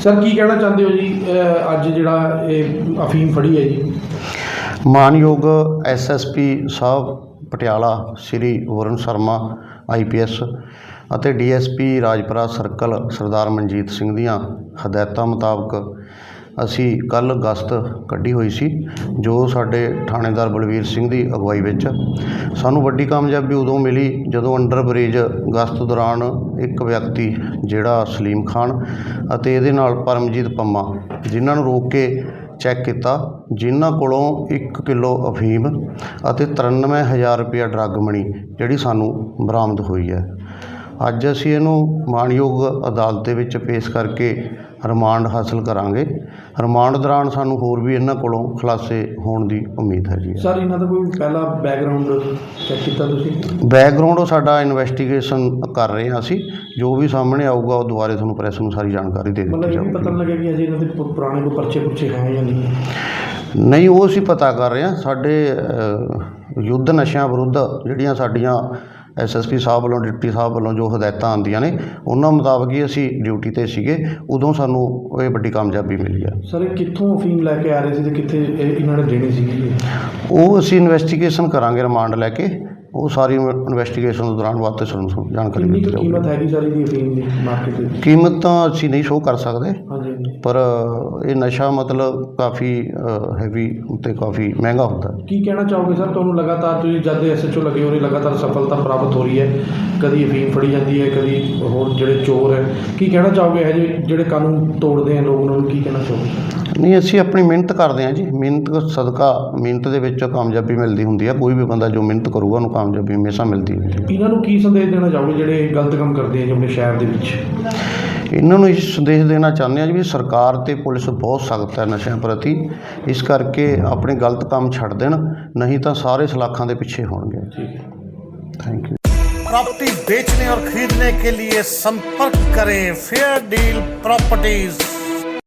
Sir ਕੀ ਕਹਿਣਾ ਚਾਹੁੰਦੇ ਹੋ ਜੀ? ਅੱਜ ਜਿਹੜਾ ਇਹ ਅਫੀਮ ਫੜੀ ਹੈ ਜੀ। ਮਾਨਯੋਗ S S P Sahib Patiala Shri Varun Sharma I P S ਅਤੇ D S P Rajpura circle Sardar Manjeet Singh ਦੀਆਂ ਹਦਾਇਤਾਂ ਮੁਤਾਬਕ ਅਸੀਂ ਕੱਲ੍ਹ ਗਸਤ ਕੱਢੀ ਹੋਈ ਸੀ, ਜੋ ਸਾਡੇ ਥਾਣੇਦਾਰ ਬਲਵੀਰ ਸਿੰਘ ਦੀ ਅਗਵਾਈ ਵਿੱਚ। ਸਾਨੂੰ ਵੱਡੀ ਕਾਮਯਾਬੀ ਉਦੋਂ ਮਿਲੀ ਜਦੋਂ ਅੰਡਰ ਬ੍ਰਿਜ ਗਸਤ ਦੌਰਾਨ ਇੱਕ ਵਿਅਕਤੀ, ਜਿਹੜਾ ਸਲੀਮ ਖਾਨ ਅਤੇ ਇਹਦੇ ਨਾਲ ਪਰਮਜੀਤ ਪੰਮਾ, ਜਿਨ੍ਹਾਂ ਨੂੰ ਰੋਕ ਕੇ ਚੈੱਕ ਕੀਤਾ, ਜਿਨ੍ਹਾਂ ਕੋਲੋਂ 1 ਕਿਲੋ ਅਫੀਮ ਅਤੇ 93000 ਰੁਪਇਆ ਡਰੱਗ ਮਣੀ ਜਿਹੜੀ ਸਾਨੂੰ ਬਰਾਮਦ ਹੋਈ ਹੈ। ਅੱਜ ਅਸੀਂ ਇਹਨੂੰ ਮਾਣਯੋਗ ਅਦਾਲਤ ਦੇ ਵਿੱਚ ਪੇਸ਼ ਕਰਕੇ ਰਿਮਾਂਡ ਹਾਸਲ ਕਰਾਂਗੇ। ਰਿਮਾਂਡ ਦੌਰਾਨ ਸਾਨੂੰ ਹੋਰ ਵੀ ਇਹਨਾਂ ਕੋਲੋਂ ਖੁਲਾਸੇ ਹੋਣ ਦੀ ਉਮੀਦ ਹੈ ਜੀ। ਸਰ ਇਹਨਾਂ ਦਾ ਕੋਈ ਪਹਿਲਾ ਬੈਕਗ੍ਰਾਉਂਡ ਚੈੱਕ ਕੀਤਾ ਤੁਸੀਂ? ਬੈਕਗ੍ਰਾਉਂਡ ਉਹ ਸਾਡਾ ਇਨਵੈਸਟੀਗੇਸ਼ਨ ਕਰ ਰਹੇ ਹਾਂ ਅਸੀਂ। ਜੋ ਵੀ ਸਾਹਮਣੇ ਆਊਗਾ ਉਹ ਦੁਬਾਰੇ ਤੁਹਾਨੂੰ ਪ੍ਰੈਸ ਨੂੰ ਸਾਰੀ ਜਾਣਕਾਰੀ ਦੇ ਮਤਲਬ ਦਿੱਤੀ ਇਹ ਵੀ ਜਾਊਗੀ। ਪਤਾ ਲੱਗਿਆ ਕਿ ਅਜੇ ਇਹਨਾਂ ਦੇ ਪੁਰਾਣੇ ਕੋਈ ਪਰਚੇ ਪੁਰਚੇ ਹੈ ਜਾਂ ਨਹੀਂ? ਨਹੀਂ ਉਹ ਅਸੀਂ ਪਤਾ ਕਰ ਰਹੇ ਹਾਂ। ਸਾਡੇ ਯੁੱਧ ਨਸ਼ਿਆਂ ਵਿਰੁੱਧ ਜਿਹੜੀਆਂ ਸਾਡੀਆਂ ਐਸਐਸਪੀ ਸਾਹਿਬ ਵੱਲੋਂ ਡਿਪਟੀ ਸਾਹਿਬ ਵੱਲੋਂ ਜੋ ਹਦਾਇਤਾਂ ਆਉਂਦੀਆਂ ਨੇ ਉਹਨਾਂ ਮੁਤਾਬਕ ਹੀ ਅਸੀਂ ਡਿਊਟੀ ਤੇ ਸੀਗੇ ਉਦੋਂ ਸਾਨੂੰ ਇਹ ਵੱਡੀ ਕਾਮਯਾਬੀ ਮਿਲੀ ਹੈ ਸਰ ਇਹ ਕਿੱਥੋਂ ਅਫੀਮ ਲੈ ਕੇ ਆ ਰਹੇ ਸੀ ਤੇ ਕਿੱਥੇ ਇਹ- ਇਹਨਾਂ ਨੇ ਦੇਣੀ ਸੀਗੀ? ਉਹ ਅਸੀਂ ਇਨਵੈਸਟੀਗੇਸ਼ਨ ਕਰਾਂਗੇ ਰਿਮਾਂਡ ਲੈ ਕੇ। ਉਹ ਸਾਰੀ ਇਨਵੈਸਟੀਗੇਸ਼ਨ ਦੇ ਦੌਰਾਨ ਬਾਅਦ 'ਚ ਸਾਨੂੰ ਜਾਣਕਾਰੀ ਕਿੰਨੀ ਮਿਲ ਕੁ ਜਾਊਗੀ ਕੀਮਤ ਹੈਗੀ ਸਾਰੀ ਦੀ ਅਫੀਮ ਦੀ ਮਾਰਕੀਟ ਵਿੱਚ ਕੀਮਤ ਤਾਂ ਅਸੀਂ ਨਹੀਂ ਸ਼ੋਅ ਕਰ ਸਕਦੇ ਹਾਂਜੀ ਹਾਂਜੀ। ਪਰ ਇਹ ਨਸ਼ਾ ਮਤਲਬ ਕਾਫੀ ਹੈਵੀ ਤੇ ਕਾਫੀ ਮਹਿੰਗਾ ਹੁੰਦਾ। ਹੈ ਕੀ ਕਹਿਣਾ ਚਾਹੋਗੇ ਸਰ? ਤੁਹਾਨੂੰ ਲਗਾਤਾਰ ਤੁਸੀਂ ਜਦ ਐਸਐਚਓ ਲੱਗੇ ਹੋ ਰਹੇ ਲਗਾਤਾਰ ਸਫਲਤਾ ਪ੍ਰਾਪਤ ਹੋ ਰਹੀ ਹੈ। ਕਦੀ ਅਫੀਮ ਫੜੀ ਜਾਂਦੀ ਹੈ ਕਦੀ ਹੋਰ ਜਿਹੜੇ ਚੋਰ ਹੈ। ਕੀ ਕਹਿਣਾ ਚਾਹੋਗੇ ਇਹ ਜਿਹੇ ਜਿਹੜੇ ਕਾਨੂੰਨ ਤੋੜਦੇ ਆ ਲੋਕ ਉਹਨਾਂ ਨੂੰ? ਕੀ ਕਹਿਣਾ ਚਾਹੋਗੇ? ਨਹੀਂ ਅਸੀਂ ਆਪਣੀ ਮਿਹਨਤ ਕਰਦੇ ਹਾਂ ਜੀ ਮਿਹਨਤ ਸਦਕਾ ਮਿਹਨਤ ਦੇ ਵਿੱਚ ਕਾਮਯਾਬੀ ਮਿਲਦੀ ਹੁੰਦੀ ਹੈ ਕੋਈ ਵੀ ਬੰਦਾ ਜੋ ਮਿਹਨਤ ਕਰੂਗਾ ਉਹਨੂੰ ਕਾਮਯਾਬੀ ਹਮੇਸ਼ਾ ਮਿਲਦੀ ਹੁੰਦੀ ਹੈ ਇਹਨਾਂ ਨੂੰ ਕੀ ਸੰਦੇਸ਼ ਦੇਣਾ ਚਾਹੋਗੇ ਜਿਹੜੇ ਗਲਤ ਕੰਮ ਕਰਦੇ ਆ ਜੀ ਆਪਣੇ ਸ਼ਹਿਰ ਦੇ ਵਿੱਚ ਇਹਨਾਂ ਨੂੰ ਇਹ ਸੰਦੇਸ਼ ਦੇਣਾ ਚਾਹੁੰਦੇ ਹਾਂ ਜੀ ਵੀ ਸਰਕਾਰ ਤੇ ਪੁਲਿਸ ਬਹੁਤ ਸਖਤ ਹੈ ਨਸ਼ਿਆਂ ਪ੍ਰਤੀ ਇਸ ਕਰਕੇ ਆਪਣੇ ਗਲਤ ਕੰਮ ਛੱਡ ਦੇਣ ਨਹੀਂ ਤਾਂ ਸਾਰੇ ਸਲਾਖਾਂ ਦੇ ਪਿੱਛੇ ਹੋਣਗੇ ਠੀਕ ਹੈ ਥੈਂਕ ਯੂ प्रॉपर्टी बेचने और खरीदने के लिए संपर्क करें फेयर डील प्रॉपर्टीज